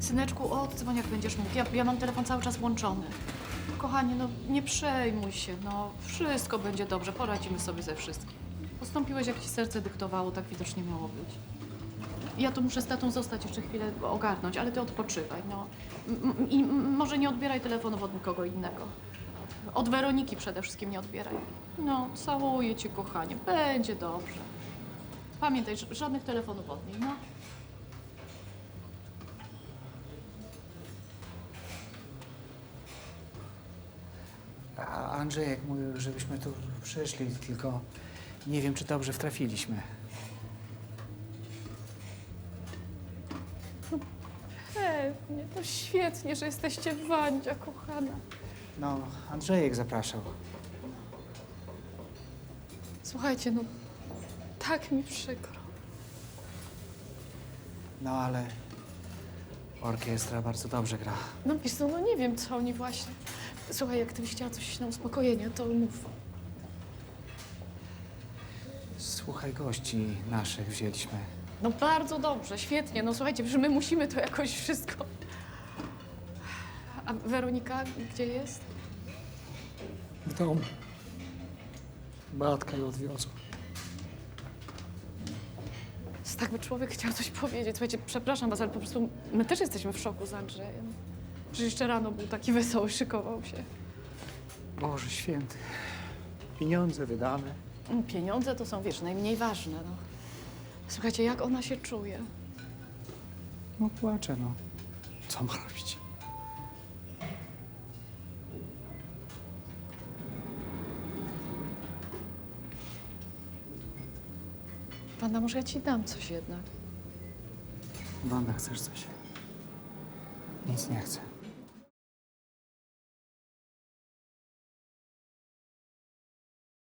Syneczku, oddzwoń jak będziesz mógł. Ja, ja mam telefon cały czas włączony. Kochanie, no nie przejmuj się, no wszystko będzie dobrze, poradzimy sobie ze wszystkim. Postąpiłeś jak ci serce dyktowało, tak widocznie miało być. Ja tu muszę z tatą zostać jeszcze chwilę ogarnąć, ale ty odpoczywaj, no. I może nie odbieraj telefonów od nikogo innego. Od Weroniki przede wszystkim nie odbieraj. No, całuję cię, kochanie, będzie dobrze. Pamiętaj, żadnych telefonów od niej, no. Andrzejek mówił, żebyśmy tu przyszli, tylko nie wiem, czy dobrze wtrafiliśmy. Pewnie, to świetnie, że jesteście w Wandzia, kochana. No, Andrzejek zapraszał. Słuchajcie, no, tak mi przykro. No, ale orkiestra bardzo dobrze gra. No wiesz co, no nie wiem, co oni właśnie... Słuchaj, jak ty byś chciała coś na uspokojenie, to mów. Słuchaj, gości naszych wzięliśmy. No bardzo dobrze, świetnie. No słuchajcie, że my musimy to jakoś wszystko... A Weronika gdzie jest? W domu. Beatka ją odwiozła. Tak by człowiek chciał coś powiedzieć. Słuchajcie, przepraszam was, ale po prostu my też jesteśmy w szoku z Andrzejem. Że jeszcze rano był taki wesoły, szykował się. Boże święty. Pieniądze wydane. Mm, Pieniądze to są, wiesz, najmniej ważne. No. Słuchajcie, jak ona się czuje? No płaczę, no. Co ma robić? Wanda, może ja ci dam coś jednak. Wanda, chcesz coś? Nic nie chcę.